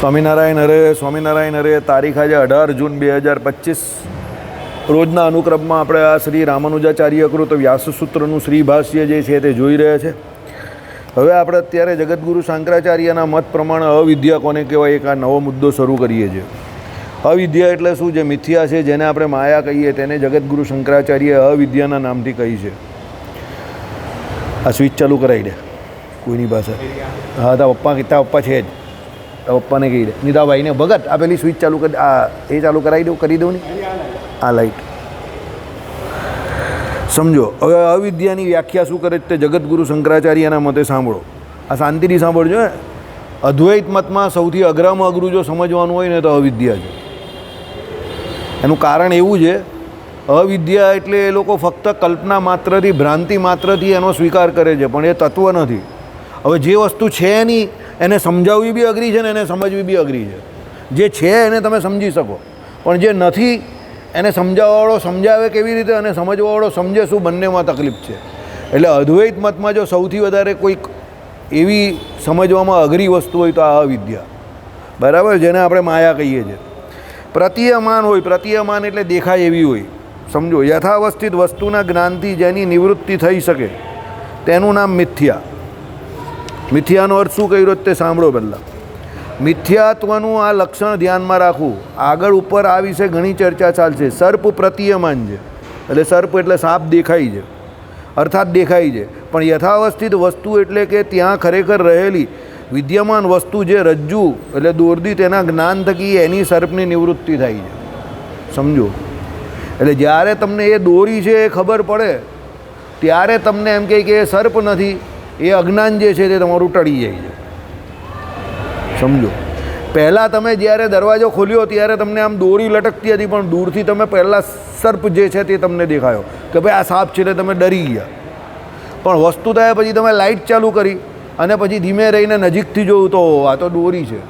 સ્વામિનારાયણ હરે સ્વામિનારાયણ હરે તારીખ આજે અઢાર જૂન બે હજાર પચીસ. રોજના અનુક્રમમાં આપણે આ શ્રી રામાનુજાચાર્ય કૃત વ્યાસસૂત્રનું શ્રીભાષ્ય જે છે તે જોઈ રહ્યા છે. હવે આપણે અત્યારે જગતગુરુ શંકરાચાર્યના મત પ્રમાણે અવિદ્યા કોને કહેવાય એક આ નવો મુદ્દો શરૂ કરીએ છીએ. અવિદ્યા એટલે શું? જે મિથ્યા છે, જેને આપણે માયા કહીએ, તેને જગતગુરુ શંકરાચાર્ય અવિદ્યાના નામથી કહી છે. આ સ્વિચ ચાલુ કરાવી દે. કોઈની પાસે? હા તા પપ્પા તા પપ્પા છે જ. તા પપ્પાને કહી દે. નીતાભાઈને ભગત, આ પેલી સ્વિચ ચાલુ કરી આ એ ચાલુ કરાવી દઉં, કરી દઉં ને? આ લાઈટ સમજો, હવે અવિદ્યાની વ્યાખ્યા શું કરે તે જગતગુરુ શંકરાચાર્યના મતે સાંભળો. આ શાંતિથી સાંભળજો ને અદ્વૈત મતમાં સૌથી અઘરામાં અઘરું જો સમજવાનું હોય ને તો અવિદ્યા છે. એનું કારણ એવું છે, અવિદ્યા એટલે એ લોકો ફક્ત કલ્પના માત્રથી, ભ્રાંતિ માત્રથી એનો સ્વીકાર કરે છે, પણ એ તત્વ નથી. હવે જે વસ્તુ છે નહીં એને સમજાવવી બી અઘરી છે ને એને સમજવી બી અઘરી છે. જે છે એને તમે સમજી શકો. પણ જે નથી, એને સમજાવવાવાળો સમજાવે કેવી રીતે અને સમજવાવાળો સમજે શું બંનેમાં તકલીફ છે. એટલે અદ્વૈત મતમાં જો સૌથી વધારે કોઈક એવી સમજવામાં અઘરી વસ્તુ હોય તો આ અવિદ્યા. બરાબર? જેને આપણે માયા કહીએ છીએ. પ્રતીયમાન હોય, પ્રતીયમાન એટલે દેખાય એવી હોય. સમજો, યથાવસ્થિત વસ્તુના જ્ઞાનથી જેની નિવૃત્તિ થઈ શકે, તેનું નામ મિથ્યા. મિથ્યાનો અર્થ શું કર્યો તે સાંભળો પહેલાં. મિથ્યાત્વનું આ લક્ષણ ધ્યાનમાં રાખવું. આગળ ઉપર આ વિશે ઘણી ચર્ચા ચાલશે. સર્પ પ્રતીયમાન છે. એટલે સર્પ એટલે સાપ દેખાય છે. અર્થાત દેખાય છે. પણ યથાવસ્થિત વસ્તુ એટલે કે ત્યાં ખરેખર રહેલી વિદ્યમાન વસ્તુ જે રજ્જુ એટલે દોરદી તેના જ્ઞાન થકી એની સર્પની નિવૃત્તિ થાય છે. સમજો? એટલે જ્યારે તમને એ દોરી છે એ ખબર પડે, ત્યારે તમને એમ કહે કે એ સર્પ નથી. એ અજ્ઞાન જે છે તે તમારું ટળી જાય છે. સમજો? પહેલાં તમે જ્યારે દરવાજો ખોલ્યો ત્યારે તમને આમ દોરી લટકતી હતી, પણ દૂરથી તમે પહેલાં સર્પ જે છે તે તમને દેખાયો કે ભાઈ આ સાપ છે એટલે તમે ડરી ગયા. પણ વસ્તુ થયા પછી તમે લાઇટ ચાલુ કરી અને પછી ધીમે રહીને નજીકથી જોયું તો આ તો દોરી છે.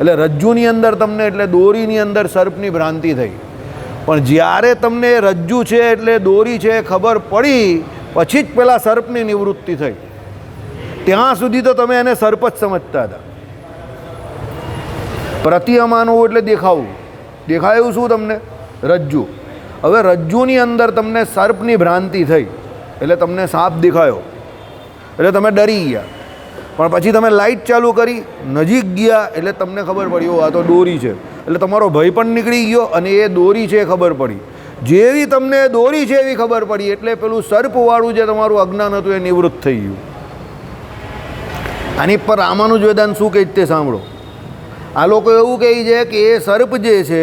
એટલે રજ્જુની અંદર તમને, એટલે દોરીની અંદર સર્પની ભ્રાંતિ થઈ. પણ જ્યારે તમને રજ્જુ છે, એટલે દોરી છે ખબર પડી, પછી જ પેલા સર્પની નિવૃત્તિ થઈ. ત્યાં સુધી તો તમે એને સર્પ જ સમજતા હતા. પ્રતિયમાન એટલે દેખાવું. દેખાયું શું તમને? રજ્જુ. હવે રજ્જુની અંદર તમને સર્પની ભ્રાંતિ થઈ. એટલે તમને સાપ દેખાયો. એટલે તમે ડરી ગયા. પણ પછી તમે લાઇટ ચાલુ કરી, નજીક ગયા, એટલે તમને ખબર પડી ઓ આ તો દોરી છે. એટલે તમારો ભય પણ નીકળી ગયો અને એ દોરી છે એ ખબર પડી. જેવી તમને દોરી છે એવી ખબર પડી, એટલે પેલું સર્પવાળું જે તમારું અજ્ઞાન હતું એ નિવૃત્ત થઈ ગયું. આની પર રામાનુજ વેદાંત શું કહે તે સાંભળો. આ લોકો એવું કહે છે કે એ સર્પ જે છે,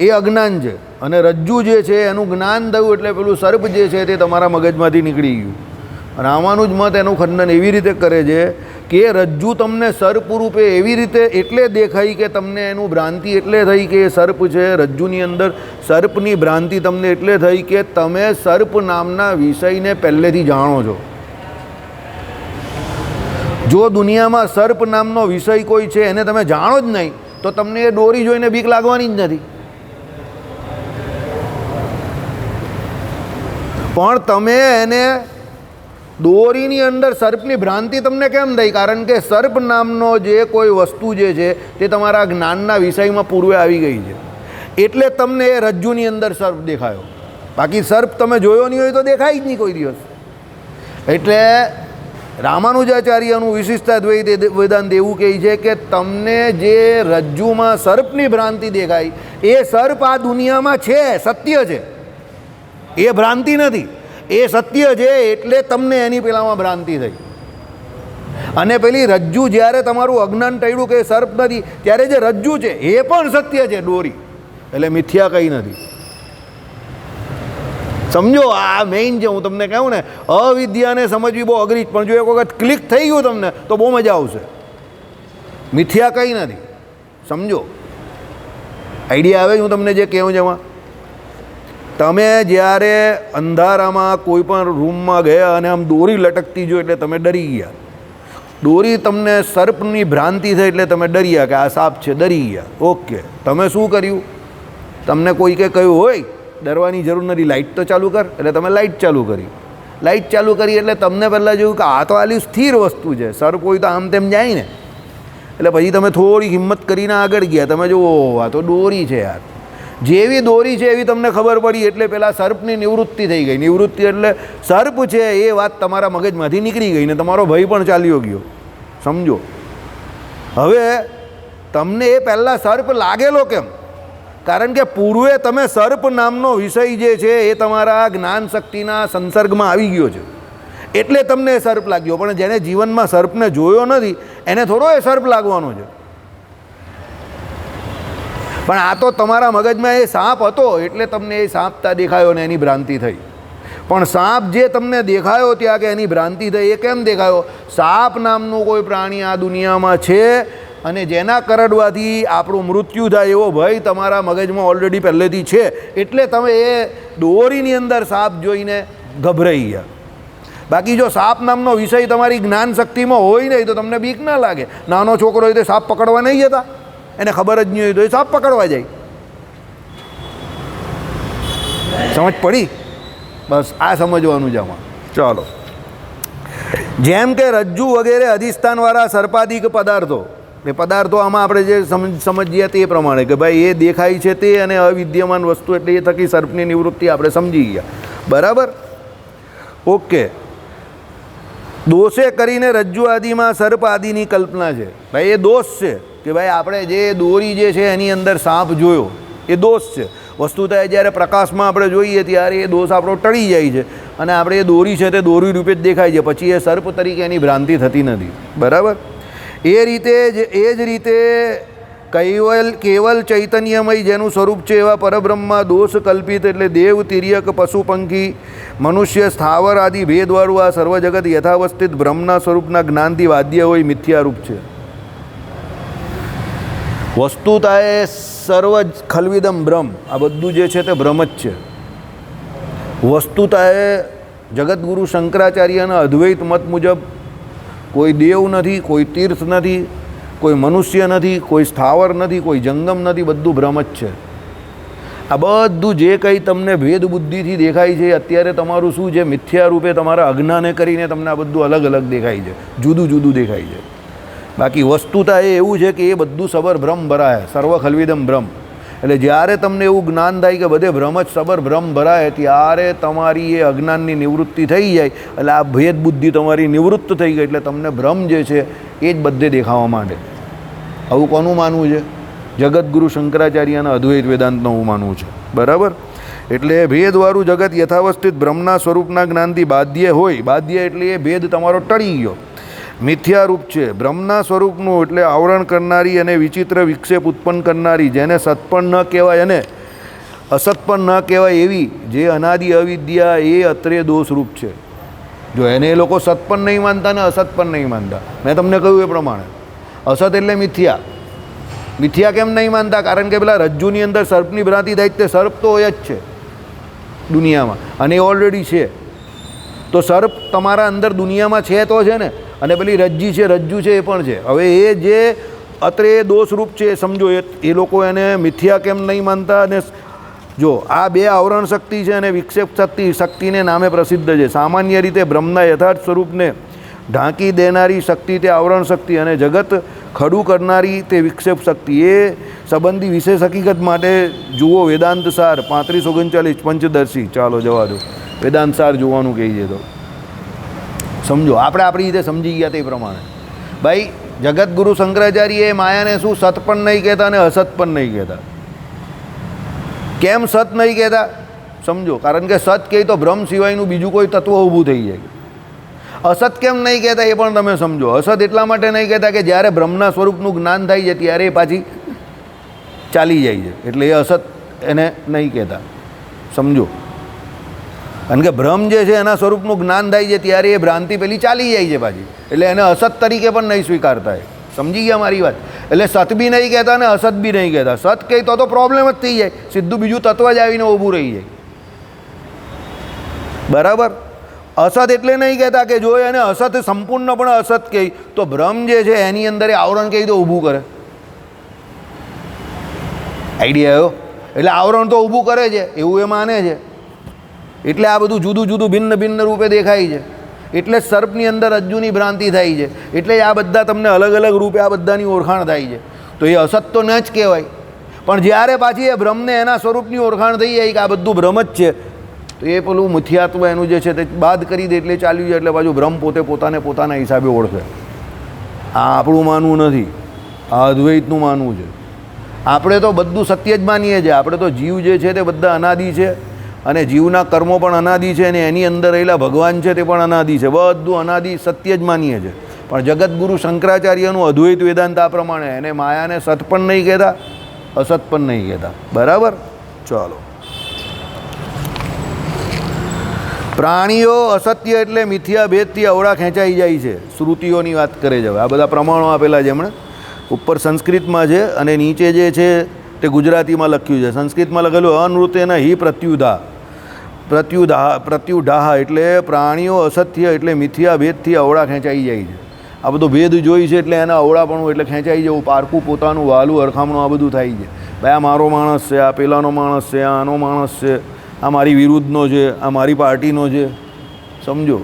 એ અજ્ઞાન છે અને રજ્જુ જે છે એનું જ્ઞાન થયું એટલે પેલું સર્પ જે છે તે તમારા મગજમાંથી નીકળી ગયું. રામાનુજ મત એનું ખંડન એવી રીતે કરે છે કે એ રજ્જુ તમને સર્પ રૂપે એવી રીતે એટલે દેખાઈ કે તમને એનું ભ્રાંતિ એટલે થઈ કે એ સર્પ છે, રજ્જુની અંદર સર્પની ભ્રાંતિ તમને એટલે થઈ કે તમે સર્પ નામના વિષયને પહેલેથી જાણો છો. જો દુનિયામાં સર્પ નામનો વિષય કોઈ છે, એને તમે જાણો જ નહીં, તો તમને એ દોરી જોઈને બીક લાગવાની જ નથી. પણ તમે એને દોરીની અંદર સર્પની ભ્રાંતિ તમને કેમ થઈ કારણ કે સર્પ નામનો જે કોઈ વસ્તુ જે છે, તે તમારા જ્ઞાનના વિષયમાં પૂર્વે આવી ગઈ છે. એટલે તમને એ રજ્જુની અંદર સર્પ દેખાયો. બાકી સર્પ તમે જોયો નહીં હોય તો દેખાય જ નહીં કોઈ દિવસ. એટલે રામાનુજાચાર્યનું વિશિષ્ટા દ્વૈત વેદાંત એવું કહે છે કે તમને જે રજ્જુમાં સર્પની ભ્રાંતિ દેખાય, એ સર્પ આ દુનિયામાં છે, સત્ય છે. એ ભ્રાંતિ નથી. એ સત્ય છે એટલે તમને એની પેલામાં ભ્રાંતિ થઈ. અને પેલી રજ્જુ જ્યારે તમારું અજ્ઞાન ટળ્યું કે સર્પ નથી, ત્યારે જે રજ્જુ છે, એ પણ સત્ય છે, દોરી. એટલે મિથ્યા કંઈ નથી. સમજો, આ મેઇન છે હું તમને કહું ને, અવિદ્યાને સમજવી બહુ અઘરી પણ જો એક વખત ક્લિક થઈ ગયું તમને, તો બહુ મજા આવશે. મિથ્યા કંઈ નથી. સમજો. આઈડિયા આવે હું તમને જે કહું છું તમે જ્યારે અંધારામાં કોઈ પણ રૂમમાં ગયા અને આમ દોરી લટકતી જો એટલે તમે ડરી ગયા. દોરી તમને સર્પની ભ્રાંતિ થઈ એટલે તમે ડર્યા કે આ સાપ છે, ડરી ગયા. ઓકે. તમે શું કર્યું? તમને કોઈકે કહ્યું હોય ડરવાની જરૂર નથી. લાઇટ તો ચાલુ કર, એટલે તમે લાઇટ ચાલુ કરી. લાઇટ ચાલુ કરી એટલે તમને પહેલાં જોયું કે આ તો આલી સ્થિર વસ્તુ છે. સર્પ કોઈ તો આમ તેમ જાય ને. એટલે પછી તમે થોડી હિંમત કરીને આગળ ગયા. તમે જુઓ, આ તો દોરી છે યાર. જેવી દોરી છે એવી તમને ખબર પડી એટલે પેલા સર્પની નિવૃત્તિ થઈ ગઈ. નિવૃત્તિ એટલે સર્પ છે એ વાત તમારા મગજમાંથી નીકળી ગઈ ને તમારો ભય પણ ચાલ્યો ગયો. સમજો? હવે તમને એ પહેલાં સર્પ લાગેલો કેમ? કારણ કે પૂર્વે તમે સર્પ નામનો વિષય જે છે એ તમારા જ્ઞાન શક્તિના સંસર્ગમાં આવી ગયો છે. એટલે તમને સર્પ લાગ્યો. પણ જેને જીવનમાં સર્પને જોયો નથી, એને થોડો એ સર્પ લાગવાનો છે. પણ આ તો તમારા મગજમાં એ સાપ હતો, એટલે તમને એ સાપતા દેખાયો ને એની ભ્રાંતિ થઈ. પણ સાપ જે તમને દેખાયો ત્યાં કે એની ભ્રાંતિ થઈ, એ કેમ દેખાયો? સાપ નામનું કોઈ પ્રાણી આ દુનિયામાં છે અને જેના કરડવાથી આપણું મૃત્યુ થાય એવો ભય તમારા મગજમાં ઓલરેડી પહેલેથી છે. એટલે તમે એ દોરીની અંદર સાપ જોઈને ગભરાઈ ગયા. બાકી જો સાપ નામનો વિષય તમારી જ્ઞાન શક્તિમાં હોય નહીં તો તમને બીક ના લાગે. નાનો છોકરો હોય તો સાપ પકડવા નહીં જતા. એને ખબર જ નહીં હોય તો એ સાપ પકડવા જાય. સમજ પડી? બસ, આ સમજવાનું છે આમાં. ચાલો. જેમ કે રજ્જુ વગેરે અધિષ્ઠાનવાળા સર્પાધિક પદાર્થો એ પદાર્થો આમાં આપણે જે સમજ સમજીએ તે પ્રમાણે કે ભાઈ એ દેખાય છે તે અને અવિદ્યમાન વસ્તુ એટલે એ થકી સર્પની નિવૃત્તિ આપણે સમજી ગયા. બરાબર? ઓકે. દોષે કરીને રજ્જુ આદિમાં સર્પ આદિની કલ્પના છે. ભાઈ એ દોષ છે કે ભાઈ આપણે જે દોરી જે છે એની અંદર સાપ જોયો, એ દોષ છે. વસ્તુ જ્યારે પ્રકાશમાં આપણે જોઈએ ત્યારે એ દોષ આપણો ટળી જાય છે અને આપણે એ દોરી છે તે દોરી રૂપે જ દેખાય છે. પછી એ સર્પ તરીકે એની ભ્રાંતિ થતી નથી. બરાબર? એ રીતે જ, એ જ રીતે કૈવલ, કેવલ ચૈતન્યમય જેનું સ્વરૂપ છે એવા પરબ્રહ્મા દોષ કલ્પિત એટલે દેવ, તિર્યક, પશુ, પંખી, મનુષ્ય, સ્થાવર આદિ ભેદવાળું આ સર્વ જગત યથાવસ્થિત બ્રહ્મના સ્વરૂપના જ્ઞાનથી વાદ્ય હોય મિથ્યારૂપ છે. વસ્તુતા એ સર્વ ખલવિદમ બ્રહ્મ. આ બધું જે છે તે બ્રહ્મ જ છે. વસ્તુતા એ જગતગુરુ શંકરાચાર્યના અદ્વૈત મત મુજબ કોઈ દેવ નથી, કોઈ તીર્થ નથી, કોઈ મનુષ્ય નથી, કોઈ સ્થાવર નથી, કોઈ જંગમ નથી, બધું ભ્રમ જ છે. આ બધું જે કંઈ તમને ભેદ બુદ્ધિથી દેખાય છે, અત્યારે તમારું શું છે? મિથ્યા રૂપે તમારા અજ્ઞાને કરીને તમને આ બધું અલગ અલગ દેખાય છે, જુદું જુદું દેખાય છે. બાકી વસ્તુતા એ એવું છે કે એ બધું સબર ભ્રમ ભરાય સર્વ ખલવિદમ બ્રહ્મ એટલે જ્યારે તમને એવું જ્ઞાન થાય કે બધે ભ્રમ જ સબર ભ્રમ ભરાય, ત્યારે તમારી એ અજ્ઞાનની નિવૃત્તિ થઈ જાય. એટલે આ ભેદ બુદ્ધિ તમારી નિવૃત્ત થઈ ગઈ, એટલે તમને ભ્રમ જે છે, એ જ બધે દેખાવા માંડે. આવું કોનું માનવું છે? જગતગુરુ શંકરાચાર્યના અદ્વૈત વેદાંતનું હું માનવું છે. બરાબર? એટલે ભેદવાળું જગત યથાવસ્થિત બ્રહ્મના સ્વરૂપના જ્ઞાનથી બાધ્ય હોય, બાધ્ય એટલે એ ભેદ તમારો ટળી ગયો. મિથ્યારૂપ છે. બ્રહ્મના સ્વરૂપનું એટલે આવરણ કરનારી અને વિચિત્ર વિક્ષેપ ઉત્પન્ન કરનારી, જેને સત્પણ ન કહેવાય અને અસત ન કહેવાય એવી જે અનાદિ અવિદ્યા એ અત્રે દોષરૂપ છે. જો એને એ લોકો સત નહીં માનતા ને અસત નહીં માનતા. મેં તમને કહ્યું એ પ્રમાણે. અસત એટલે મિથ્યા. મિથ્યા કેમ નહીં માનતા? કારણ કે પેલા રજ્જુની અંદર સર્પની ભ્રાંતિ થાય તે સર્પ તો હોય જ છે દુનિયામાં. અને એ ઓલરેડી છે. તો સર્પ તમારા અંદર દુનિયામાં છે તો છે ને? અને પેલી રજ્જી છે, રજ્જુ છે એ પણ છે. હવે એ જે અત્રે દોષરૂપ છે એ સમજો એ એ લોકો એને મિથ્યા કેમ નહીં માનતા? અને જો, આ બે આવરણ શક્તિ છે અને વિક્ષેપ શક્તિ, શક્તિને નામે પ્રસિદ્ધ છે. સામાન્ય રીતે બ્રહ્મના યથાર્થ સ્વરૂપને ઢાંકી દેનારી શક્તિ તે આવરણ શક્તિ અને જગત ખડું કરનારી તે વિક્ષેપ શક્તિ. એ સંબંધી વિશેષ હકીકત માટે જુઓ વેદાંત સાર પાંત્રીસ ઓગણચાલીસ પંચદર્શી. ચાલો જવા દો. વેદાંત સાર જોવાનું કહી છે તો. સમજો. આપણે આપણી રીતે સમજી ગયા તે પ્રમાણે. ભાઈ જગતગુરુ શંકરાચાર્ય એ માયાને શું સત પણ નહીં કહેતા અને અસત પણ નહીં કહેતા? કેમ સત નહીં કહેતા? સમજો. કારણ કે સત કહે તો ભ્રમ સિવાયનું બીજું કોઈ તત્વ ઊભું થઈ જાય. અસત કેમ નહીં કહેતા એ પણ તમે સમજો. અસત એટલા માટે નહીં કહેતા કે જ્યારે બ્રહ્મના સ્વરૂપનું જ્ઞાન થાય છે ત્યારે એ પાછી ચાલી જાય છે. એટલે એ અસત એને નહીં કહેતા. સમજો. કારણ કે ભ્રમ જે છે એના સ્વરૂપનું જ્ઞાન થાય છે ત્યારે એ ભ્રાંતિ પેલી ચાલી જાય છે પાછી. એટલે એને અસત તરીકે પણ નહીં સ્વીકારતા એ. સમજી ગયા મારી વાત? એટલે સત બી નહીં કહેતા ને અસત બી નહીં કહેતા. સત કહી તો તો પ્રોબ્લેમ જ થઈ જાય. સીધું બીજું તત્વ જ આવીને ઊભું રહી જાય. બરાબર? અસત એટલે નહીં કહેતા કે જો એને અસત સંપૂર્ણપણે અસત કહી, તો ભ્રમ જે છે એની અંદર એ આવરણ કહી તો ઊભું કરે? આઈડિયા આવ્યો? એટલે આવરણ તો ઊભું કરે છે. એવું એ માને છે. એટલે આ બધું જુદું જુદું ભિન્ન ભિન્ન રૂપે દેખાય છે. એટલે સર્પની અંદર અજ્જુની ભ્રાંતિ થાય છે. એટલે આ બધા તમને અલગ અલગ રૂપે આ બધાની ઓળખાણ થાય છે. તો એ અસત તો ન જ કહેવાય. પણ જ્યારે પાછી એ બ્રહ્મને એના સ્વરૂપની ઓળખાણ થઈ જાય કે આ બધું બ્રહ્મ જ છે, તો એ પેલું મુથિયાત્વ એનું જે છે તે બાદ કરી દે એટલે ચાલ્યું જાય, એટલે પાછું બ્રહ્મ પોતે પોતાને પોતાના હિસાબે ઓળખે. આ આપણું માનવું નથી. આ અદ્વૈતનું માનવું છે. આપણે તો બધું સત્ય જ માનીએ છીએ. આપણે તો જીવ જે છે તે બધા અનાદિ છે. અને જીવના કર્મો પણ અનાદિ છે અને એની અંદર રહેલા ભગવાન છે તે પણ અનાદિ છે. બધું અનાદિ સત્ય જ માનીએ છે પણ જગતગુરુ શંકરાચાર્યનું અદ્વૈત વેદાંત આ પ્રમાણે એને માયાને સત પણ નહીં કહેતા, અસત પણ નહીં કહેતા. બરાબર? ચાલો. પ્રાણીઓ અસત્ય એટલે મિથ્યા, ભેદથી અવળા ખેંચાઈ જાય છે. શ્રુતિઓની વાત કરે છે આ બધા પ્રમાણો આપેલા છે એમણે. ઉપર સંસ્કૃતમાં છે અને નીચે જે છે તે ગુજરાતીમાં લખ્યું છે. સંસ્કૃતમાં લખેલું અનૃતેન હિ પ્રત્યુધા. પ્રત્યુધા પ્રત્યુઢાહ એટલે પ્રાણીઓ અસત્ય એટલે મિથ્યા ભેદથી અવળા ખેંચાઈ જાય છે. આ બધો ભેદ જોઈ છે એટલે એના અવળાપણું એટલે ખેંચાઈ જવું પારકું પોતાનું વાલું અરખામણું આ બધું થાય છે. ભાઈ, આ મારો માણસ છે, આ પેલાનો માણસ છે આનો માણસ છે, આ મારી વિરુદ્ધનો છે, આ મારી પાર્ટીનો છે. સમજો?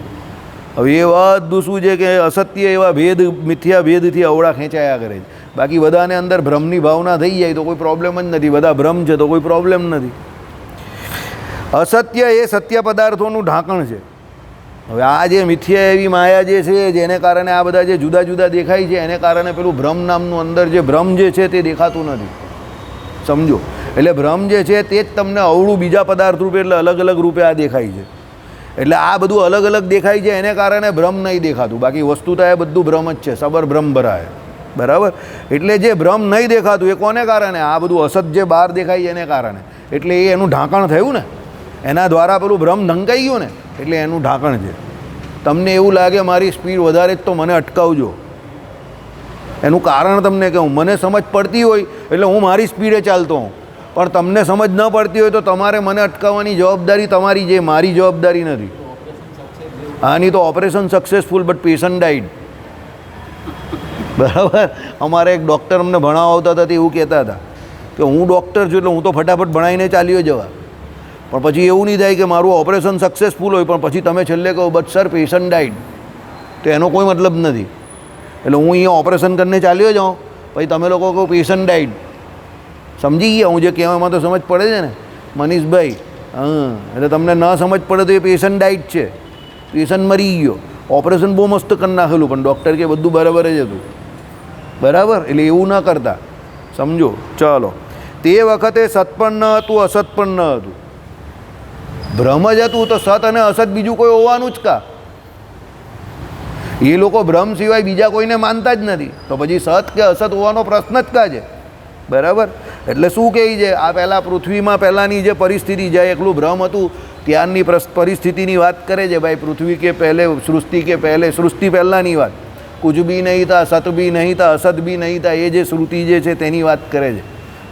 હવે એ બધું શું છે કે અસત્ય એવા ભેદ, મિથ્યા ભેદથી અવળા ખેંચાયા કરે છે. બાકી બધાને અંદર ભ્રમની ભાવના થઈ જાય તો કોઈ પ્રોબ્લેમ જ નથી. બધા ભ્રમ છે તો કોઈ પ્રોબ્લેમ નથી. અસત્ય એ સત્ય પદાર્થોનું ઢાંકણ છે. હવે આ જે મિથ્યા એવી માયા જે છે, જેને કારણે આ બધા જે જુદા જુદા દેખાય છે, એને કારણે પેલું ભ્રમ નામનું અંદર જે ભ્રમ જે છે તે દેખાતું નથી. સમજો? એટલે ભ્રમ જે છે તે જ તમને અવળું બીજા પદાર્થ રૂપે એટલે અલગ અલગ રૂપે આ દેખાય છે. એટલે આ બધું અલગ અલગ દેખાય છે, એને કારણે ભ્રમ નહીં દેખાતું. બાકી વસ્તુતા એ બધું ભ્રમ જ છે, સબર ભ્રમ ભરાય. બરાબર? એટલે જે ભ્રમ નહીં દેખાતું એ કોને કારણે? આ બધું અસત જે બહાર દેખાય છે એને કારણે. એટલે એ એનું ઢાંકણ થયું ને? એના દ્વારા પેલું ભ્રમ ઢંકાઈ ગયું ને, એટલે એનું ઢાંકણ છે. તમને એવું લાગે મારી સ્પીડ વધારે જ તો મને અટકાવજો. એનું કારણ તમને કહું, મને સમજ પડતી હોય એટલે હું મારી સ્પીડે ચાલતો હોઉં. પણ તમને સમજ ન પડતી હોય તો તમારે મને અટકાવવાની જવાબદારી તમારી જે મારી જવાબદારી નથી. આની તો operation successful but patient died બરાબર? અમારે એક ડૉક્ટર અમને ભણાવવા આવતા હતા તે એવું કહેતા હતા કે હું ડૉક્ટર છું એટલે હું તો ફટાફટ ભણાવીને ચાલ્યો જવા. પણ પછી એવું નહીં થાય કે મારું ઓપરેશન સક્સેસફુલ હોય, પણ પછી તમે છેલ્લે કહો બટ સર પેશન્ટ ડાઈડ તો એનો કોઈ મતલબ નથી. એટલે હું અહીંયા ઓપરેશન કરીને ચાલ્યો જાઉં, પછી તમે લોકો કહો પેશન્ટ ડાઈડ સમજી ગયા? હું જે કહેવામાં તો સમજ પડે છે ને? મનીષભાઈ, હા, એટલે તમને ન સમજ પડે તો એ પેશન્ટ ડાઈટ છે. પેશન્ટ મરી ગયો. ઓપરેશન બહુ મસ્ત કરી નાખેલું, પણ ડૉક્ટર કે બધું બરાબર જ હતું. બરાબર? એટલે એવું ન કરતા. સમજો? ચાલો. તે વખતે સત પણ ન હતું અસત પણ ન હતું. ભ્રમ જ હતું તો સત અને અસત બીજું કોઈ હોવાનું જ કા? એ લોકો ભ્રમ સિવાય બીજા કોઈને માનતા જ નથી. તો પછી સત કે અસત હોવાનો પ્રશ્ન જ કા છે? બરાબર? એટલે શું કહે છે? આ પહેલાં પૃથ્વીમાં પહેલાંની જે પરિસ્થિતિ, જ્યાં એકલું ભ્રમ હતું ત્યારની પરિસ્થિતિની વાત કરે છે ભાઈ, પૃથ્વી કે પહેલે, સૃષ્ટિ કે પહેલે, સૃષ્ટિ પહેલાંની વાત. કુછ બી નહીં તા, સત બી નહીં તા, અસત બી નહીં તા, એ જે શ્રુતિ જે છે તેની વાત કરે છે.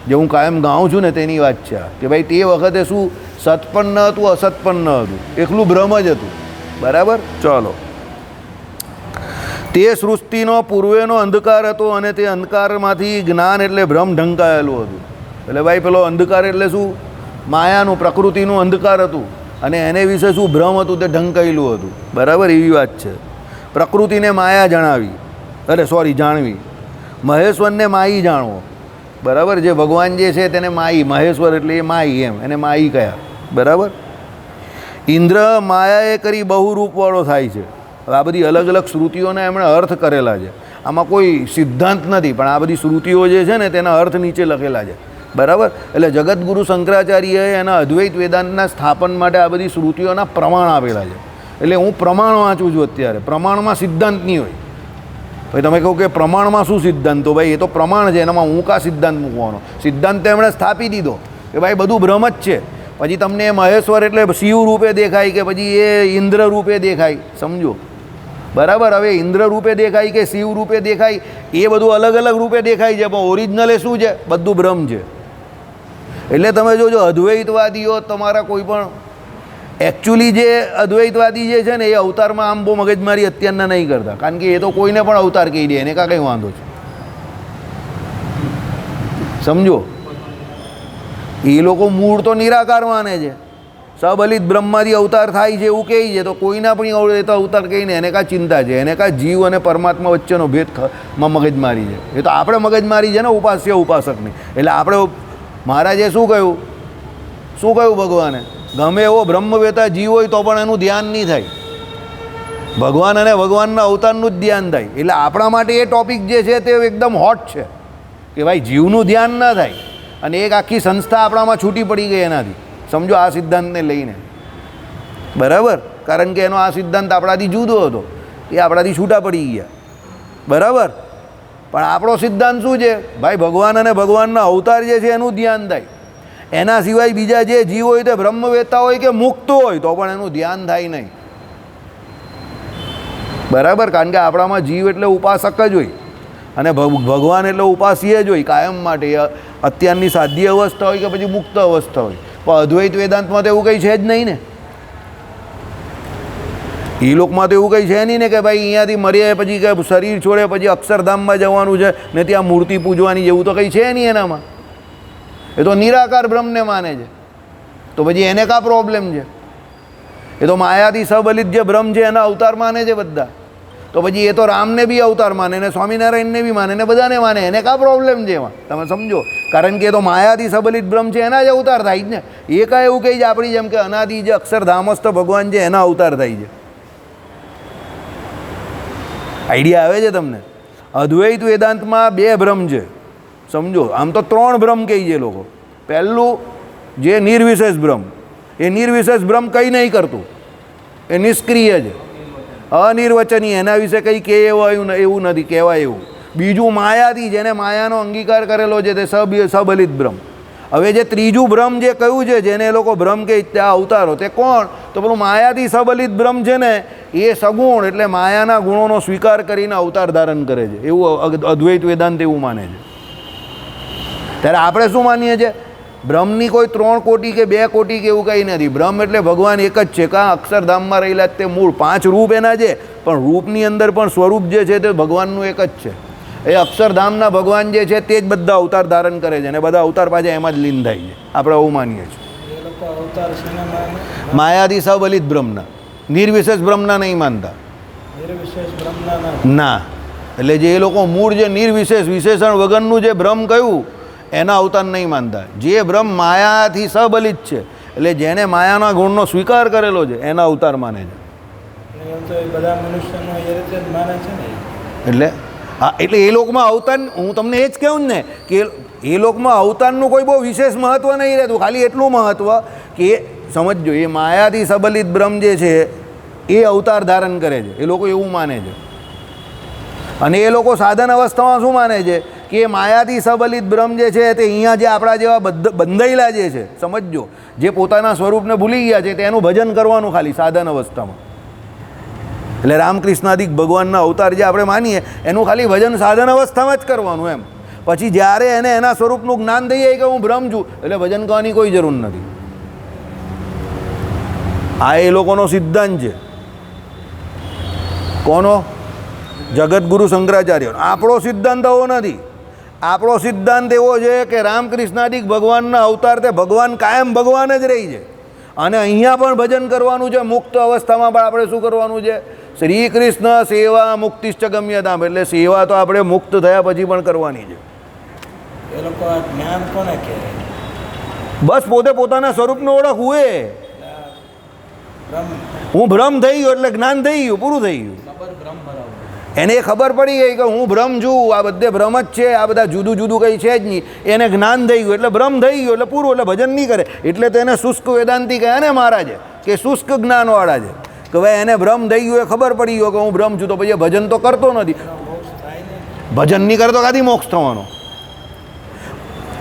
જે હું કાયમ ગાઉં છું ને તેની વાત છે. કે ભાઈ તે વખતે શું સત પણ ન હતું અસત પણ ન હતું. એકલું ભ્રમ જ હતું. બરાબર? ચાલો. તે સૃષ્ટિનો, પૂર્વેનો અંધકાર હતો અને તે અંધકારમાંથી જ્ઞાન એટલે ભ્રમ ઢંકાયેલું હતું. એટલે ભાઈ, પેલો અંધકાર એટલે શું? માયાનું, પ્રકૃતિનું અંધકાર હતું. અને એને વિશે શું ભ્રમ હતું તે ઢંકાયેલું હતું. બરાબર? એવી વાત છે. પ્રકૃતિને માયા જણાવી. અરે સોરી જાણવી. મહેશ્વરને માઈ જાણવો. બરાબર? જે ભગવાન જે છે તેને માઈ. મહેશ્વર એટલે એ માઈ એમ. એને માઈ કયા? બરાબર? ઇન્દ્ર માયાએ કરી બહુ રૂપવાળો થાય છે. આ બધી અલગ અલગ શ્રુતિઓને એમણે અર્થ કરેલા છે. આમાં કોઈ સિદ્ધાંત નથી, પણ આ બધી શ્રુતિઓ જે છે ને તેના અર્થ નીચે લખેલા છે. બરાબર? એટલે જગતગુરુ શંકરાચાર્યએ એના અદ્વૈત વેદાંતના સ્થાપન માટે આ બધી શ્રુતિઓના પ્રમાણ આપેલા છે. એટલે હું પ્રમાણ વાંચું છું અત્યારે. પ્રમાણમાં સિદ્ધાંત નહીં હોય. ભાઈ, તમે કહો કે પ્રમાણમાં શું સિદ્ધાંતો? ભાઈ, એ તો પ્રમાણ છે. એનામાં હું કા સિદ્ધાંત મૂકવાનો? સિદ્ધાંત એમણે સ્થાપી દીધો. કે ભાઈ, બધું ભ્રમ જ છે. પછી તમને મહેશ્વર એટલે શિવ રૂપે દેખાય કે પછી એ ઇન્દ્ર રૂપે દેખાય, સમજો? બરાબર? હવે ઇન્દ્ર રૂપે દેખાય કે શિવ રૂપે દેખાય, એ બધું અલગ અલગ રૂપે દેખાય છે, પણ ઓરિજિનલ એ શું છે? બધું ભ્રમ છે. એટલે તમે જોજો, અદ્વૈતવાદીઓ તમારા કોઈ પણ એકચ્યુઅલી જે અદ્વૈતવાદી જે છે ને, એ અવતારમાં આમ બહુ મગજમારી અત્યારના નહીં કરતા. કારણ કે એ તો કોઈને પણ અવતાર કહી દે, એને કાં કંઈ વાંધો છે? સમજો? એ લોકો મૂળ તો નિરાકાર માને છે. સબલિત બ્રહ્માથી અવતાર થાય છે એવું કહે છે, તો કોઈના પણ અવળે તો અવતાર કહીને એને કાં ચિંતા છે, એને કાં જીવ અને પરમાત્મા વચ્ચેનો ભેદ ખ- માં મગજમારી છે. એ તો આપણે મગજમારી છે ને ઉપાસ્ય ઉપાસકની. એટલે આપણે મહારાજે શું કહ્યું? શું કહ્યું ભગવાને? ગમે એવો બ્રહ્મવેતા જીવ હોય તો પણ એનું ધ્યાન નહીં થાય. ભગવાન અને ભગવાનના અવતારનું જ ધ્યાન થાય. એટલે આપણા માટે એ ટોપિક જે છે તે એકદમ હોટ છે. કે ભાઈ જીવનું ધ્યાન ન થાય. અને એક આખી સંસ્થા આપણામાં છૂટી પડી ગઈ એનાથી. સમજો આ સિદ્ધાંતને લઈને. બરાબર? કારણ કે એનો આ સિદ્ધાંત આપણાથી જુદો હતો. એ આપણાથી છૂટા પડી ગયા. બરાબર? પણ આપણો સિદ્ધાંત શું છે? ભાઈ, ભગવાન અને ભગવાનના અવતાર જે છે એનું ધ્યાન થાય. એના સિવાય બીજા જે જીવ હોય તે બ્રહ્મવેતા હોય કે મુક્ત હોય, તો પણ એનું ધ્યાન થાય નહીં. બરાબર? કારણ કે આપણામાં જીવ એટલે ઉપાસક જ હોય. અને ભગ- ભગવાન એટલે ઉપાસીએ જ હોય, કાયમ માટે. અત્યારની સાધ્ય અવસ્થા હોય કે પછી મુક્ત અવસ્થા હોય. પણ અદ્વૈત વેદાંતમાં તો એવું કંઈ છે જ નહીં ને. એ લોકમાં તો એવું કંઈ છે નહીં ને કે ભાઈ અહીંયાથી મર્યા પછી કે શરીર છોડે પછી અક્ષરધામમાં જવાનું છે ને ત્યાં મૂર્તિ પૂજવાની જેવું તો કંઈ છે નહીં એનામાં. એ તો નિરાકાર બ્રહ્મને માને છે. તો પછી એને કા પ્રોબ્લેમ છે? એ તો માયાથી સબલિત જે બ્રહ્મ છે એના અવતાર માને છે બધા. તો પછી એ તો રામને બી અવતાર માને ને સ્વામિનારાયણને બી માને ને બધાને માને. એને કા પ્રોબ્લેમ છે એમાં? તમે સમજો. કારણ કે એ તો માયાથી સબલિત બ્રહ્મ છે, એના જ અવતાર થાય જ ને. એ કાંઈ એવું કહે છે આપણી જેમ કે અનાદિ જે અક્ષરધામસ્થ ભગવાન છે, એના અવતાર થાય છે. આઈડિયા આવે છે તમને? અદ્વૈત વેદાંતમાં બે ભ્રમ છે. સમજો? આમ તો ત્રણ ભ્રમ કહે છે લોકો. પહેલું જે નિર્વિશેષ ભ્રમ એ નિર્વિશેષ ભ્રમ કંઈ નહીં કરતું. એ નિષ્ક્રિય છે. અનિર્વચનીય. એના વિશે કંઈ કહે એવું એવું નથી, કહેવાય એવું. બીજું માયાથી, જેને માયાનો અંગીકાર કરેલો છે તે સબ, સબલિત બ્રહ્મ. હવે જે ત્રીજું બ્રહ્મ જે કહ્યું છે, જેને એ લોકો બ્રહ્મ કે ત્યાં અવતારો, તે કોણ? તો પેલું માયાથી સબલિત બ્રહ્મ છે ને, એ સગુણ, એટલે માયાના ગુણોનો સ્વીકાર કરીને અવતાર ધારણ કરે છે. એવું અદ્વૈત વેદાંત એવું માને છે. ત્યારે આપણે શું માનીએ છીએ? બ્રહ્મની કોઈ ત્રણ કોટી કે બે કોટી કે એવું કંઈ નથી. બ્રહ્મ એટલે ભગવાન એક જ છે. કાં અક્ષરધામમાં રહેલા તે મૂળ. પાંચ રૂપ એના છે. પણ રૂપની અંદર પણ સ્વરૂપ જે છે તે ભગવાનનું એક જ છે. એ અક્ષરધામના ભગવાન જે છે તે જ બધા અવતાર ધારણ કરે છે અને બધા અવતાર પાછા એમાં જ લીન થાય છે. આપણે આવું માનીએ છીએ. માયાથી સૌ અલિત બ્રહ્મના. નિર્વિશેષ બ્રહ્મના નહીં માનતા. ના. એટલે જે એ લોકો મૂળ જે નિર્વિશેષ વિશેષણ વગરનું જે બ્રહ્મ કયું એના અવતાર નહીં માનતા. જે બ્રહ્મ માયાથી સબલિત છે એટલે જેને માયાના ગુણનો સ્વીકાર કરેલો છે એના અવતાર માને છે. એટલે હા એટલે એ લોકમાં અવતાર હું તમને એ જ કહું ને કે એ લોકમાં અવતારનું કોઈ બહુ વિશેષ મહત્ત્વ નહીં રહેતું. ખાલી એટલું મહત્ત્વ કે સમજજો એ માયાથી સબલિત બ્રહ્મ જે છે એ અવતાર ધારણ કરે છે. એ લોકો એવું માને છે. અને એ લોકો સાધન અવસ્થામાં શું માને છે? કે માયાથી સબલિત બ્રહ્મ જે છે તે અહીંયા જે આપણા જેવા બંધાયેલા જે છે, સમજજો, જે પોતાના સ્વરૂપને ભૂલી ગયા છે, તેનું ભજન કરવાનું ખાલી સાધન અવસ્થામાં. એટલે રામકૃષ્ણાદિક ભગવાનના અવતાર જે આપણે માનીએ, એનું ખાલી ભજન સાધન અવસ્થામાં જ કરવાનું એમ. પછી જ્યારે એને એના સ્વરૂપનું જ્ઞાન થઈ જાય કે હું ભ્રમ છું, એટલે ભજન કરવાની કોઈ જરૂર નથી. આ એ લોકોનો સિદ્ધાંત છે. કોનો? જગતગુરુ શંકરાચાર્ય આપણો સિદ્ધાંત આવો નથી. આપણો સિદ્ધાંત એવો છે કે રામકૃષ્ણાદિક ભગવાનના અવતાર તે ભગવાન કાયમ ભગવાન જ રહી છે. અને અહીંયા પણ ભજન કરવાનું છે મુક્ત અવસ્થામાં પણ આપણે શું કરવાનું છે? શ્રી કૃષ્ણ સેવા મુક્તિશ્ચ ગમ્યતામ એટલે સેવા તો આપણે મુક્ત થયા પછી પણ કરવાની છે. એ લોકો જ્ઞાન કોને બસ પોતે પોતાના સ્વરૂપનો ઓળખ હુએ. હું ભ્રમ થઈ ગયો એટલે જ્ઞાન થઈ ગયું પૂરું થઈ ગયું. એને ખબર પડી ગઈ કે હું ભ્રમ છું, આ બધે ભ્રમ જ છે, આ બધા જુદું જુદું કંઈ છે જ નહીં. એને જ્ઞાન થઈ ગયું, એટલે ભ્રમ થઈ ગયો, એટલે પૂરું, એટલે ભજન નહીં કરે. એટલે એને શુષ્ક વેદાંતિ કહે ને મહારાજે, કે શુષ્ક જ્ઞાનવાળા છે. કે ભાઈ, એને ભ્રમ થઈ ગયું એ ખબર પડી ગયો કે હું ભ્રમ છું, તો પછી ભજન તો કરતો નથી. ભજન નહીં કરતો, કાથી મોક્ષ થવાનો?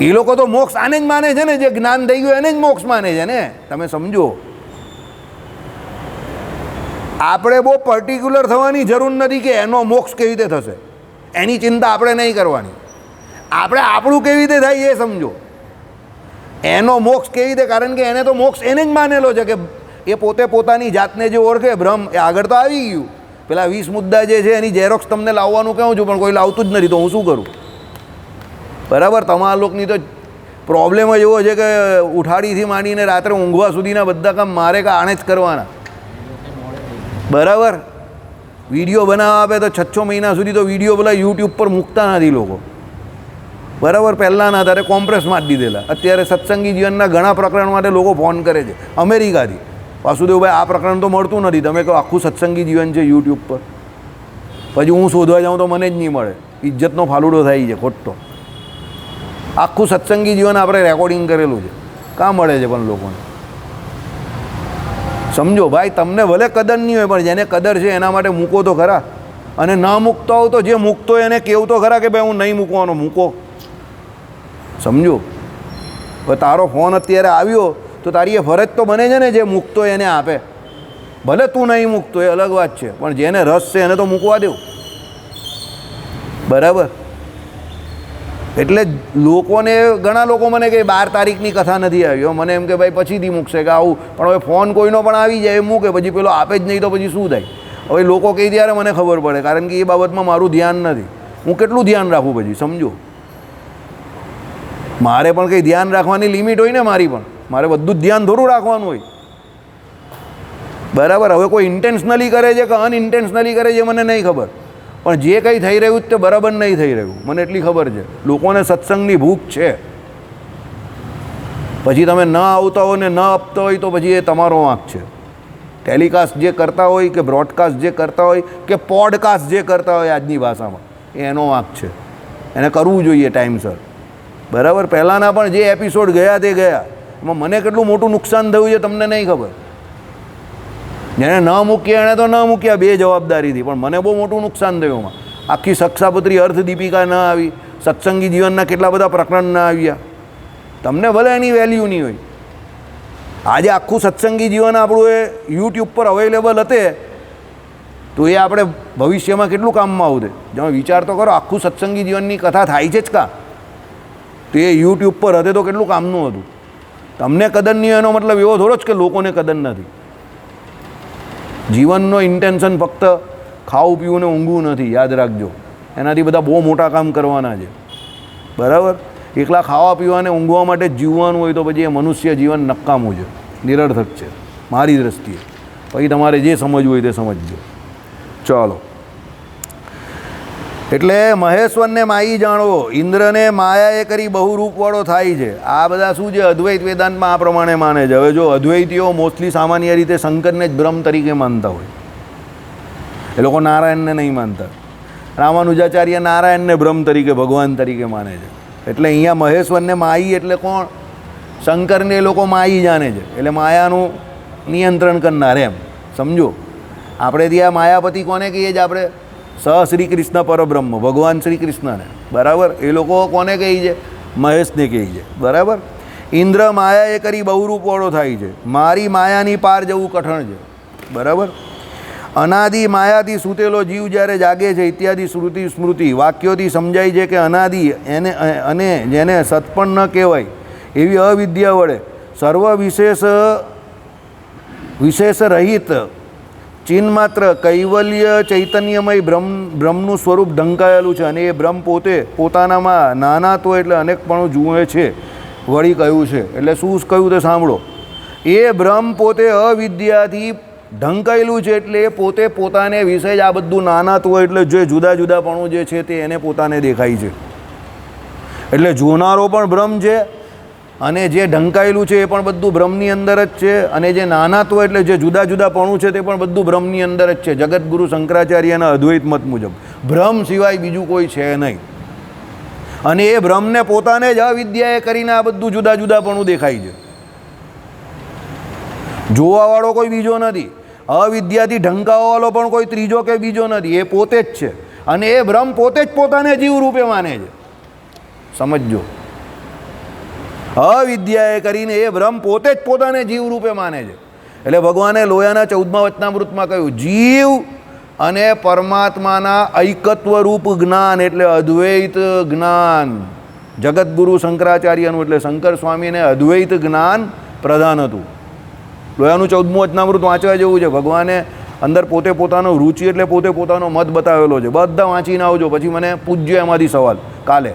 એ લોકો તો મોક્ષ આને જ માને છે ને, જે જ્ઞાન થઈ ગયું એને જ મોક્ષ માને છે ને? તમે સમજો. આપણે બહુ પર્ટિક્યુલર થવાની જરૂર નથી કે એનો મોક્ષ કેવી રીતે થશે. એની ચિંતા આપણે નહીં કરવાની. આપણે આપણું કેવી રીતે થાય એ સમજો. એનો મોક્ષ કેવી રીતે, કારણ કે એને તો મોક્ષ એને જ માનેલો છે કે એ પોતે પોતાની જાતને જે ઓળખે, ભ્રમ, એ આગળ તો આવી ગયું. પેલા વીસ મુદ્દા જે છે એની ઝેરોક્સ તમને લાવવાનું કહું છું, પણ કોઈ લાવતું જ નથી, તો હું શું કરું? બરાબર? તમારા લોકોની તો પ્રોબ્લેમ જ એવો છે કે ઉઠાડીથી માંડીને રાત્રે ઊંઘવા સુધીના બધા કામ મારે કાં આણે જ કરવાના. બરાબર? વીડિયો બનાવવા આપે તો છ છ મહિના સુધી તો વીડિયો પેલા યુટ્યુબ પર મૂકતા નથી લોકો. બરાબર? પહેલાંના ત્યારે કોમ્પ્રેસ મારી દીધેલા. અત્યારે સત્સંગી જીવનના ઘણા પ્રકરણ માટે લોકો ફોન કરે છે. અમેરિકાથી. વાસુદેવભાઈ, આ પ્રકરણ તો મળતું નથી. તમે કહો, આખું સત્સંગી જીવન છે યુટ્યુબ પર. પછી હું શોધવા જાઉં તો મને જ નહીં મળે. ઇજ્જતનો ફાલુડો થાય છે, ખોટો. આખું સત્સંગી જીવન આપણે રેકોર્ડિંગ કરેલું છે. કાં મળે છે પણ લોકોને? સમજો ભાઈ, તમને ભલે કદર નહીં હોય, પણ જેને કદર છે એના માટે મૂકો તો ખરા. અને ના મૂકતો હોવ તો જે મૂકતો એને કેવું તો ખરા કે ભાઈ હું નહીં મૂકવાનો, મૂકો. સમજો? હવે તારો ફોન અત્યારે આવ્યો, તો તારી એ ફરજ તો બને છે ને જે મૂકતો એને આપે. ભલે તું નહીં મૂકતો એ અલગ વાત છે, પણ જેને રસ છે એને તો મૂકવા દેવું. બરાબર? એટલે લોકોને, ઘણા લોકો મને કે બાર તારીખની કથા નથી આવી. મને એમ કે ભાઈ પછીથી મૂકશે કે આવું. પણ હવે ફોન કોઈનો પણ આવી જાય એ મૂકે પછી પેલો આપે જ નહીં તો પછી શું થાય? હવે લોકો કહી ત્યારે મને ખબર પડે, કારણ કે એ બાબતમાં મારું ધ્યાન નથી. હું કેટલું ધ્યાન રાખું પછી, સમજો? મારે પણ કંઈ ધ્યાન રાખવાની લિમિટ હોય ને મારી પણ. મારે બધું જ ધ્યાન થોડું રાખવાનું હોય. બરાબર? હવે કોઈ ઇન્ટેન્શનલી કરે છે કે અનઇન્ટેન્શનલી કરે છે મને નહીં ખબર. પણ જે કંઈ થઈ રહ્યું તે બરાબર નહીં થઈ રહ્યું. મને એટલી ખબર છે. લોકોને સત્સંગની ભૂખ છે. પછી તમે ન આવતા હોય ને ન આપતા હોય તો પછી એ તમારો વાંક છે. ટેલિકાસ્ટ જે કરતા હોય કે બ્રોડકાસ્ટ જે કરતા હોય કે પોડકાસ્ટ જે કરતા હોય આજની ભાષામાં, એ એનો વાંક છે. એને કરવું જોઈએ ટાઈમસર બરાબર? પહેલાંના પણ જે એપિસોડ ગયા તે ગયા. એમાં મને કેટલું મોટું નુકસાન થયું છે તમને નહીં ખબર. જેણે ન મૂક્યા એણે તો ન મૂક્યા બે જવાબદારીથી. પણ મને બહુ મોટું નુકસાન થયું એમાં આખી સક્ષાપત્રી અર્થ દીપિકા ન આવી, સત્સંગી જીવનના કેટલા બધા પ્રકરણ ન આવ્યા. તમને ભલે એની વેલ્યુ નહીં હોય. આજે આખું સત્સંગી જીવન આપણું એ યુટ્યુબ પર અવેલેબલ હતે, તો એ આપણે ભવિષ્યમાં કેટલું કામમાં આવશે? તમે વિચાર તો કરો, આખું સત્સંગી જીવનની કથા થાય છે જ કા? તો એ યુટ્યુબ પર હતે તો કેટલું કામનું હતું? તમને કદર નહીં એનો મતલબ એવો થોડો જ કે લોકોને કદર નથી. જીવનનો ઇન્ટેન્શન ફક્ત ખાવું, પીવું ને ઊંઘવું નથી, યાદ રાખજો. એનાથી બધા બહુ મોટા કામ કરવાના છે. બરાબર? એકલા ખાવા, પીવા અને ઊંઘવા માટે જીવવાનું હોય તો પછી એ મનુષ્ય જીવન નકામું છે. નિરર્થક છે. મારી દ્રષ્ટિએ. પછી તમારે જે સમજવું હોય તે સમજજો. ચાલો. એટલે મહેશ્વરને માઈ જાણવો ઇન્દ્રને માયાએ કરી બહુ રૂપવાળો થાય છે. આ બધા શું છે? અદ્વૈત વેદાંતમાં આ પ્રમાણે માને છે. હવે જો અદ્વૈતીઓ મોસ્ટલી સામાન્ય રીતે શંકરને જ બ્રહ્મ તરીકે માનતા હોય. એ લોકો નારાયણને નહીં માનતા. રામાનુજાચાર્ય નારાયણને બ્રહ્મ તરીકે, ભગવાન તરીકે માને છે. એટલે અહીંયા મહેશ્વરને માઈ એટલે કોણ? શંકરને એ લોકો માઈ જાણે છે. એટલે માયાનું નિયંત્રણ કરનાર એમ. સમજો? આપણે ત્યાં માયાપતિ કોને કહીએ છીએ? આપણે સ શ્રી કૃષ્ણ પરબ્રહ્મ, ભગવાન શ્રી કૃષ્ણને. બરાબર? એ લોકો કોને કહી છે? મહેશને કહી છે. બરાબર? ઇન્દ્ર માયાએ કરી બહુરૂપવાળો થાય છે. મારી માયાની પાર જવું કઠણ છે. બરાબર? અનાદિ માયાથી સૂતેલો જીવ જ્યારે જાગે છે, ઇત્યાદિ શ્રુતિ સ્મૃતિ, વાક્યોથી સમજાય છે કે અનાદિ એને, અને જેને સત્પણ ન કહેવાય, એવી અવિદ્યા વડે સર્વ વિશેષ વિશેષ રહિત ચિન્માત્ર કૈવલ્ય ચૈતન્યમય બ્રહ્મ, બ્રહ્મનું સ્વરૂપ ઢંકાયેલું છે અને એ બ્રહ્મ પોતે પોતાનામાં નાનાત્વ એટલે અનેકપણું જુએ છે. વળી કહ્યું છે. એટલે શું કહ્યું તે સાંભળો. એ બ્રહ્મ પોતે અવિદ્યાથી ઢંકાયેલું છે એટલે પોતે પોતાને વિશે જ આ બધું નાનાત્વ એટલે જે જુદા જુદાપણું જે છે તે એને પોતાને દેખાય છે. એટલે જોનારો પણ બ્રહ્મ છે અને જે ઢંકાયેલું છે એ પણ બધું બ્રહ્મની અંદર જ છે અને જે નાનાત્વ એટલે જે જુદા જુદાપણું છે તે પણ બધું બ્રહ્મની અંદર જ છે. જગતગુરુ શંકરાચાર્યના અદ્વૈત મત મુજબ. બ્રહ્મ સિવાય બીજું કોઈ છે નહીં. અને એ બ્રહ્મને પોતાને જ અવિદ્યાએ કરીને આ બધું જુદા જુદાપણું દેખાય છે. જોવાવાળો કોઈ બીજો નથી. અવિદ્યાથી ઢંકાવાળો પણ કોઈ ત્રીજો કે બીજો નથી. એ પોતે જ છે. અને એ બ્રહ્મ પોતે જ પોતાને જીવ રૂપે માને છે. સમજજો. અવિદ્યાએ કરીને એ બ્રહ્મ પોતે જ પોતાને જીવ રૂપે માને છે. એટલે ભગવાને લોયાના ચૌદમા વચનામૃતમાં કહ્યું, જીવ અને પરમાત્માના ઐકત્વ રૂપ જ્ઞાન એટલે અદ્વૈત જ્ઞાન. જગતગુરુ શંકરાચાર્યનું એટલે શંકર સ્વામીને અદ્વૈત જ્ઞાન પ્રધાન હતું. લોયાનું ચૌદમું વચનામૃત વાંચવા જેવું છે. ભગવાને અંદર પોતે પોતાનો રુચિ એટલે પોતે પોતાનો મત બતાવેલો છે. બધા વાંચીને આવજો. પછી મને પૂજ્ય એમાંથી સવાલ. કાલે.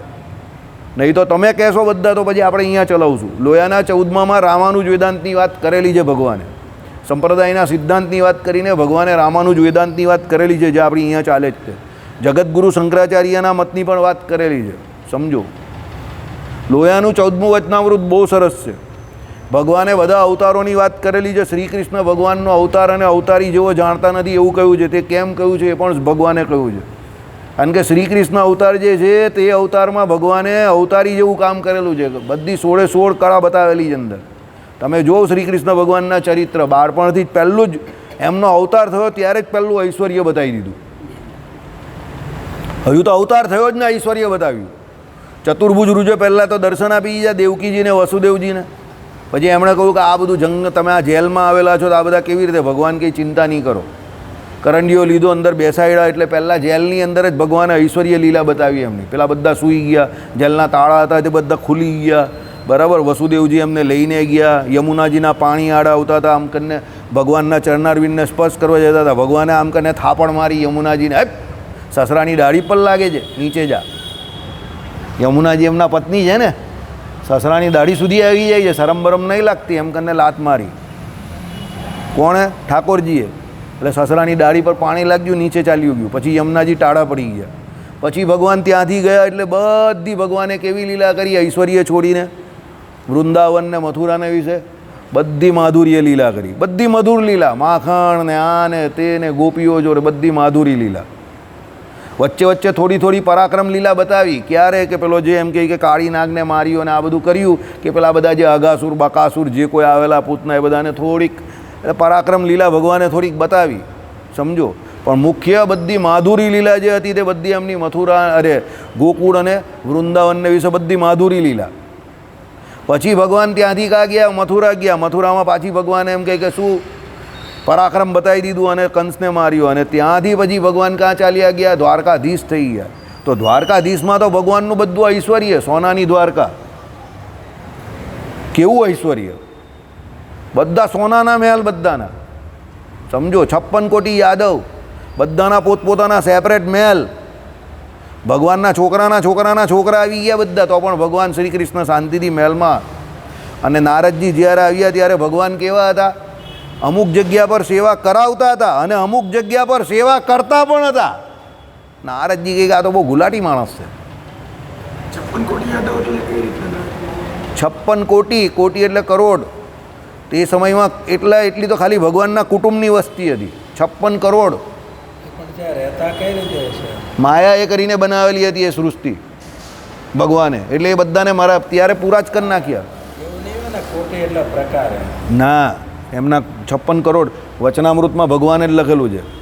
નહીં તો તમે કહેશો બધા તો પછી આપણે અહીંયા ચલાવશું. લોયાના ચૌદમામાં રામાનુજ વેદાંતની વાત કરેલી છે ભગવાને. સંપ્રદાયના સિદ્ધાંતની વાત કરીને ભગવાને રામાનુજ વેદાંતની વાત કરેલી છે, જે આપણી અહીંયા ચાલે જ છે. જગતગુરુ શંકરાચાર્યના મતની પણ વાત કરેલી છે. સમજો. લોયાનું ચૌદમું વચનામૃત બહુ સરસ છે. ભગવાને બધા અવતારોની વાત કરેલી છે શ્રી કૃષ્ણ ભગવાનનો અવતાર અને અવતારી જેવો જાણતા નથી, એવું કહ્યું છે. તે કેમ કહ્યું છે એ પણ ભગવાને કહ્યું છે. કારણ કે શ્રી કૃષ્ણ અવતાર જે છે તે અવતારમાં ભગવાને અવતારી જેવું કામ કરેલું છે. બધી સોળે સોળ કળા બતાવેલી છે અંદર. તમે જો શ્રી કૃષ્ણ ભગવાનના ચરિત્ર બાળપણથી જ પહેલું જ એમનો અવતાર થયો ત્યારે જ પહેલું ઐશ્વર્ય બતાવી દીધું. હજુ તો અવતાર થયો જ ને ઐશ્વર્ય બતાવ્યું. ચતુર્ભુજ રૂજે પહેલાં તો દર્શન આપી ગયા દેવકીજીને, વસુદેવજીને. પછી એમણે કહ્યું કે આ બધું જંગ તમે આ જેલમાં આવેલા છો તો આ બધા કેવી રીતે? ભગવાન કંઈ ચિંતા નહીં કરો. કરંડીઓ લીધો અંદર બેસાડ્યા એટલે પહેલાં જેલની અંદર જ ભગવાને ઐશ્વર્ય લીલા બતાવી એમની. પેલા બધા સૂઈ ગયા, જેલના તાળા હતા તે બધા ખુલી ગયા. બરાબર, વસુદેવજી એમને લઈને ગયા, યમુનાજીના પાણી આડા આવતા હતા, આમ કરીને ભગવાનના ચરણારવિંદને સ્પર્શ કરવા જતા હતા. ભગવાને આમ કરીને થાપણ મારી યમુનાજીને. સસરાની દાઢી પર લાગે છે, નીચે જા. યમુનાજી એમના પત્ની છે ને, સસરાની દાઢી સુધી આવી જાય છે શરમ બરમ નહીં લાગતી, એમ કરીને લાત મારી. કોણે? ઠાકોરજીએ. એટલે સસરાની ડાળી પર પાણી લાગ્યું, નીચે ચાલ્યું ગયું. પછી યમુનાજી ટાળા પડી ગયા. પછી ભગવાન ત્યાંથી ગયા એટલે બધી ભગવાને કેવી લીલા કરી ઐશ્વર્ય છોડીને? વૃંદાવન ને મથુરાને વિશે બધી માધુર્ય લીલા કરી. બધી મધુર લીલા. માખણ ને આ ને તે ને ગોપીઓ જોડે બધી માધુરી લીલા. વચ્ચે વચ્ચે થોડી થોડી પરાક્રમ લીલા બતાવી. ક્યારે? કે પેલો જે એમ કહે કે કાળી નાગને માર્યો અને આ બધું કર્યું, કે પેલા બધા જે અગાસુર, બકાસુર જે કોઈ આવેલા પૂતના એ બધાને થોડીક એટલે પરાક્રમ લીલા ભગવાને થોડીક બતાવી, સમજો. પણ મુખ્ય બધી માધુરી લીલા જે હતી તે બધી એમની મથુરા, અરે, ગોકુળ અને વૃંદાવનને વિશે બધી માધુરી લીલા. પછી ભગવાન ત્યાંથી કા ગયા? મથુરા ગયા. મથુરામાં પાછી ભગવાને એમ કહે કે શું? પરાક્રમ બતાવી દીધું અને કંસને માર્યો અને ત્યાંથી પછી ભગવાન કાં ચાલ્યા ગયા? દ્વારકાધીશ થઈ ગયા. તો દ્વારકાધીશમાં તો ભગવાનનું બધું ઐશ્વર્ય, સોનાની દ્વારકા. કેવું ઐશ્વર્ય? બધા સોનાના મહેલ બધાના. સમજો છપ્પન કોટી યાદવ બધાના પોતપોતાના સેપરેટ મહેલ ભગવાનના છોકરાના છોકરાના છોકરા આવી ગયા બધા તો પણ ભગવાન શ્રી કૃષ્ણ શાંતિથી મહેલમાં અને નારદજી જ્યારે આવ્યા ત્યારે ભગવાન કેવા હતા? અમુક જગ્યા પર સેવા કરાવતા હતા અને અમુક જગ્યા પર સેવા કરતા પણ હતા. નારદજી કંઈક આ તો બહુ ગુલાટી માણસ છે. છપ્પન કોટી છપ્પન કોટી કોટી એટલે કરોડ. તે સમયમાં એટલા એટલી તો ખાલી ભગવાનના કુટુંબની વસ્તી હતી. છપ્પન કરોડ. માયા એ કરીને બનાવેલી હતી એ સૃષ્ટિ. ભગવાને. એટલે એ બધાને મારા ત્યારે પૂરા જ કરી નાખ્યા. ના, એમના છપ્પન કરોડ. વચનામૃતમાં ભગવાને જ લખેલું છે.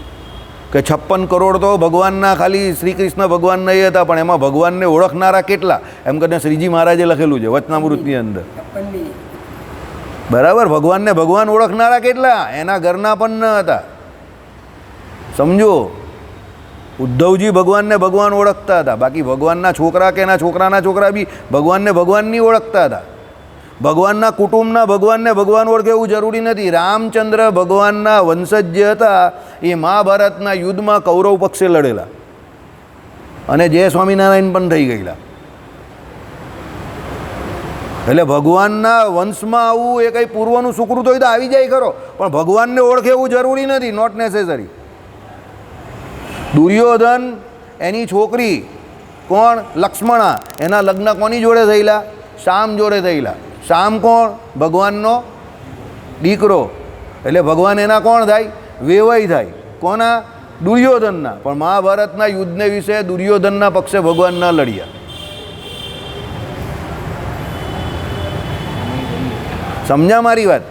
કે છપ્પન કરોડ તો ભગવાનના ખાલી શ્રી કૃષ્ણ ભગવાન નહીં હતા, પણ એમાં ભગવાનને ઓળખનારા કેટલા? એમ કરીને શ્રીજી મહારાજે લખેલું છે વચનામૃતની અંદર. બરાબર? ભગવાનને ભગવાન ઓળખનારા કેટલા? એના ઘરના પણ ન હતા. સમજો? ઉદ્ધવજી ભગવાનને ભગવાન ઓળખતા હતા. બાકી ભગવાનના છોકરા કે એના છોકરાના છોકરા બી ભગવાનને ભગવાન નહીં ઓળખતા હતા. ભગવાનના કુટુંબના ભગવાનને ભગવાન ઓળખે એવું જરૂરી નથી. રામચંદ્ર ભગવાનના વંશજ જે હતા, એ મહાભારતના યુદ્ધમાં કૌરવ પક્ષે લડેલા. અને જય સ્વામિનારાયણ પણ થઈ ગયેલા. એટલે ભગવાનના વંશમાં આવવું એ કંઈ પૂર્વનું સુકૃત હોય તો આવી જાય ખરો. પણ ભગવાનને ઓળખે એવું જરૂરી નથી નોટ નેસેસરી દુર્યોધન, એની છોકરી કોણ? લક્ષ્મણા. એના લગ્ન કોની જોડે થયેલા? શામ જોડે થયેલા. શામ કોણ? ભગવાનનો દીકરો. એટલે ભગવાન એના કોણ થાય? વેવાઈ થાય. કોના? દુર્યોધનના. પણ મહાભારતના યુદ્ધને વિશે દુર્યોધનના પક્ષે ભગવાન ન લડ્યા. સમજ્યા મારી વાત.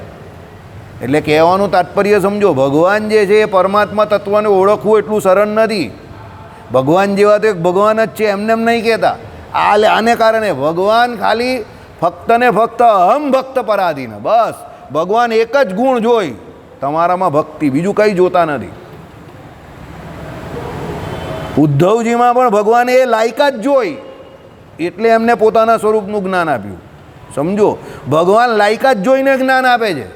એટલે કહેવાનું તાત્પર્ય સમજો, ભગવાન જે છે એ પરમાત્મા તત્વને ઓળખવું એટલું સરળ નથી. ભગવાન જેવા તો એક ભગવાન જ છે, એમને એમ નહીં કહેતા. આ આને કારણે ભગવાન ખાલી ફક્ત ને ફક્ત અહમ ભક્ત પરાધીન. બસ. ભગવાન એક જ ગુણ જોઈ. તમારામાં ભક્તિ. બીજું કંઈ જોતા નથી. ઉદ્ધવજીમાં પણ ભગવાને એ લાયકાત જોઈ. એટલે એમને પોતાના સ્વરૂપનું જ્ઞાન આપ્યું. સમજો? ભગવાન લાયકાત જોઈને જ્ઞાન આપે છે.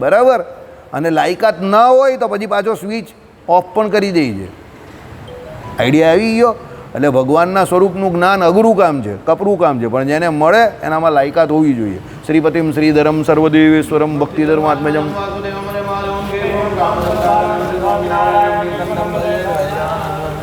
બરાબર? અને લાયકાત ન હોય તો પછી પાછો સ્વિચ ઓફ પણ કરી દે છે. આઈડિયા આવી ગયો. એટલે ભગવાનના સ્વરૂપનું જ્ઞાન અઘરું કામ છે, કપરું કામ છે. પણ જેને મળે એનામાં લાયકાત હોવી જોઈએ. શ્રીપતિમ શ્રીધરમ સર્વદેવેશ્વરમ ભક્તિધર્મ આત્મજમ